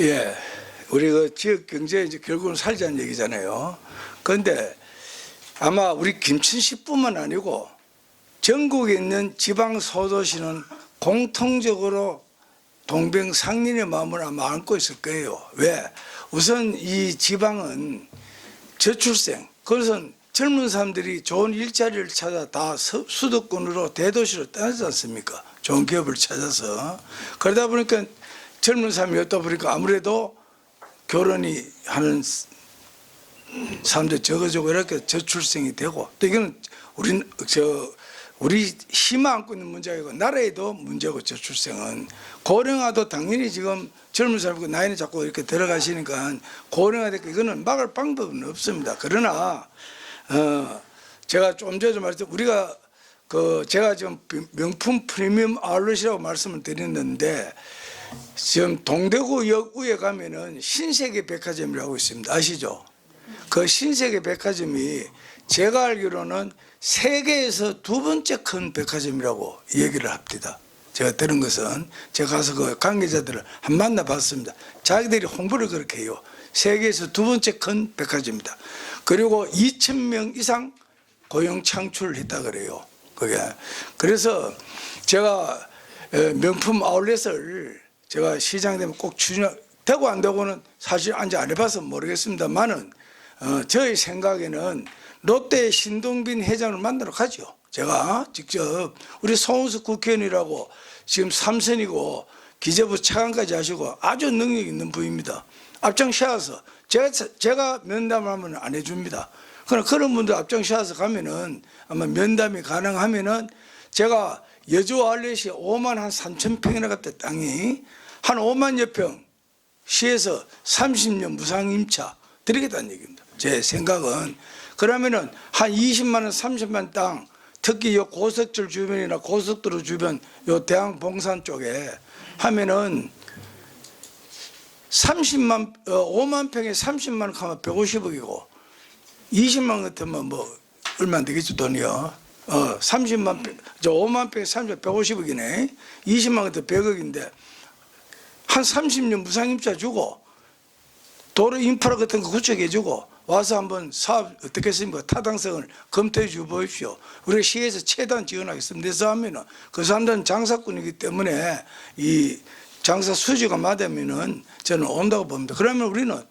예, 우리 그 지역 경제 이제 결국은 살자는 얘기잖아요. 그런데 아마 우리 김천시뿐만 아니고 전국에 있는 지방 소도시는 공통적으로 동병상련의 마음을 아마 안고 있을 거예요. 왜? 우선 이 지방은 저출생, 그것은 젊은 사람들이 좋은 일자리를 찾아 다 서- 수도권으로 대도시로 떠나지 않습니까? 좋은 기업을 찾아서. 그러다 보니까 젊은 사람이 었다 보니까 아무래도 결혼이 하는 사람들 적어지고 이렇게 저출생이 되고 또 이거는 우리 저 우리 안고 있는 문제이고 나라에도 문제고 저출생은 고령화도 당연히 지금 젊은 사람이고 나이는 자꾸 이렇게 들어가시니까 고령화되고 이거는 막을 방법은 없습니다. 그러나 어 제가 좀 전에 말했던 우리가 그 제가 지금 명품 프리미엄 아울렛이라고 말씀을 드렸는데 지금 동대구역 위에 가면은 신세계 백화점이라고 있습니다. 아시죠? 그 신세계 백화점이 제가 알기로는 세계에서 두 번째 큰 백화점이라고 얘기를 합니다. 제가 들은 것은 제가 가서 그 관계자들을 한 만나봤습니다. 자기들이 홍보를 그렇게 해요. 세계에서 두 번째 큰 백화점이다. 그리고 2천 명 이상 고용 창출을 했다 그래요. 그게 그래서 제가 에, 명품 아울렛을 제가 시장 되면 꼭 추진 되고 안 되고는 사실 안지 안 해봐서 모르겠습니다만은 어, 저희 생각에는 롯데 신동빈 회장을 만나러 가죠. 제가 직접 우리 송은숙 국회의원이라고 지금 삼선이고 기재부 차관까지 하시고 아주 능력 있는 분입니다. 앞장서서 제가 제가 면담을 하면 안 해줍니다. 그러나 그런 분들 앞장서서 가면은 아마 면담이 가능하면은 제가 여주 알렛이 5만 한 3천 평이나 갔다 땅이 한 5만여 평 시에서 30년 무상 임차 드리겠다는 얘기입니다. 제 생각은 그러면은 한 20만 원, 30만 원땅 특히 요 고속철 주변이나 고속도로 주변 요 대항 봉산 쪽에 하면은 30만 어, 5만 평에 30만 원 하면 150억이고 20만 원 같으면 뭐 얼마 안 되겠죠 돈이요. 어 30만 평, 저 5만 평에 30만 150억이네. 20만 원 같으면 100억인데 한 30년 무상임차 주고 도로 인프라 같은 거 구축해 주고 와서 한번 사업 어떻게 했습니까? 타당성을 검토해 주 보십시오. 우리가 시에서 최대한 지원하겠습니다. 그래서 하면은 그 사람들은 장사꾼이기 때문에 이 장사 수지가 맞으면은 저는 온다고 봅니다. 그러면 우리는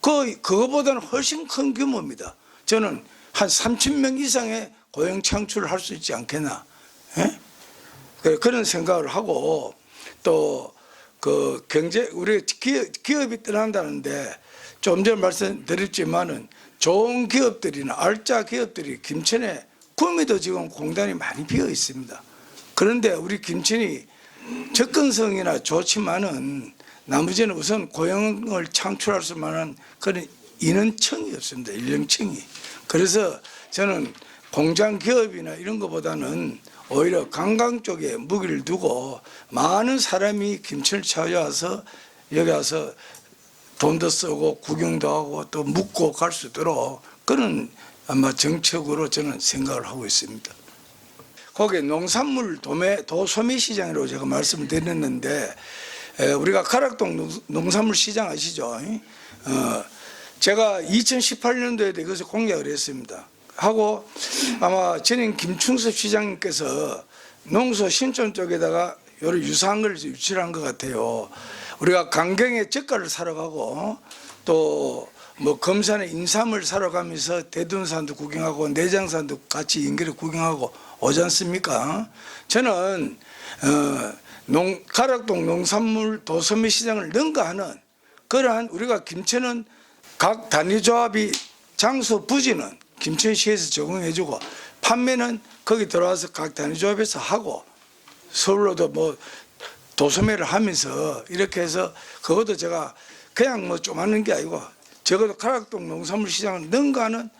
그, 그거보다는 훨씬 큰 규모입니다. 저는 한 3천 명 이상의 고용 창출을 할 수 있지 않겠나. 예? 그- 그런 생각을 하고 또 그 경제 우리 기업, 기업이 떠난다는데 좀 전에 말씀드렸지만은 좋은 기업들이나 알짜 기업들이 김천에 구미도 지금 공단이 많이 비어 있습니다. 그런데 우리 김천이 접근성이나 좋지만은 나머지는 우선 고용을 창출할 수 만한 그런 인원청이 없습니다. 인력청이. 그래서 저는 공장 기업이나 이런 것보다는 오히려 관광 쪽에 무기를 두고 많은 사람이 김천을 찾아와서 여기 와서 돈도 쓰고 구경도 하고 또 묵고 갈 수 있도록 그런 아마 정책으로 저는 생각을 하고 있습니다. 거기 농산물 도매 도소매 시장이라고 제가 말씀을 드렸는데 에, 우리가 가락동 농- 농산물 시장 아시죠? 어, 제가 2018년도에 이것을 공약을 했습니다. 하고 아마 전임 김충섭 시장님께서 농소 신촌 쪽에다가 여러 유사한 걸 유치를 한 것 같아요. 우리가 강경에 젓갈을 사러 가고 또 뭐 검산에 인삼을 사러 가면서 대둔산도 구경하고 내장산도 같이 연결해 구경하고 오지 않습니까? 저는 어, 농, 가락동 농산물 도소매 시장을 능가하는 그러한 우리가 김천은 각 단위조합이 장소 부지는 김천시에서 제공해주고 판매는 거기 들어와서 각 단위조합에서 하고 서울로도 뭐 도소매를 하면서 이렇게 해서 그것도 제가 그냥 뭐 좀 하는 게 아니고 적어도 가락동 농산물 시장을 능가하는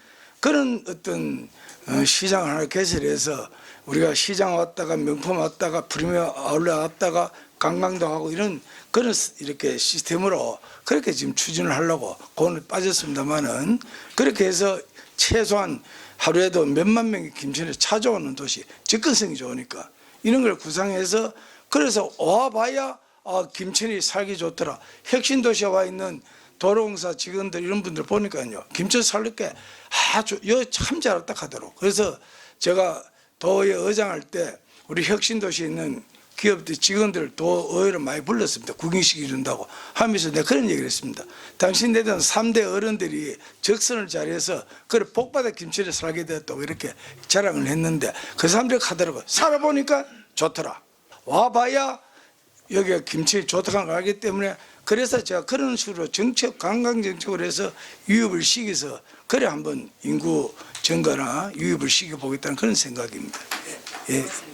그런 어떤 어, 시장을 하나 개설해서 우리가 시장 왔다가 명품 왔다가 프리미엄 아울렛 왔다가 관광도 하고 이런 그런 스- 이렇게 시스템으로 그렇게 지금 추진을 하려고 고는 빠졌습니다만은 그렇게 해서 최소한 하루에도 몇만 명이 김천에 찾아오는 도시 접근성이 좋으니까 이런 걸 구상해서 그래서 와봐야 아, 김천이 살기 좋더라. 혁신 도시에 와 있는 도로공사 직원들 이런 분들 보니까요. 김천 살게 아주 여참 잘했다 하도록. 그래서 제가 도의 의장할 때 우리 혁신 도시에 있는 기업들 직원들 도의를 많이 불렀습니다. 구경시켜 준다고 하면서 내가 그런 얘기를 했습니다. 당신네들은 3대 어른들이 적선을 잘해서 그래 복받아 김치를 살게 되었다고 이렇게 자랑을 했는데 그 사람들이 하더라고요. 살아보니까 좋더라. 와봐야 여기가 김치 좋다는 걸 알기 때문에 그래서 제가 그런 식으로 정책 관광 정책으로 해서 유입을 시켜서 그래 한번 인구 증가나 유입을 시켜보겠다는 그런 생각입니다. 예. 예.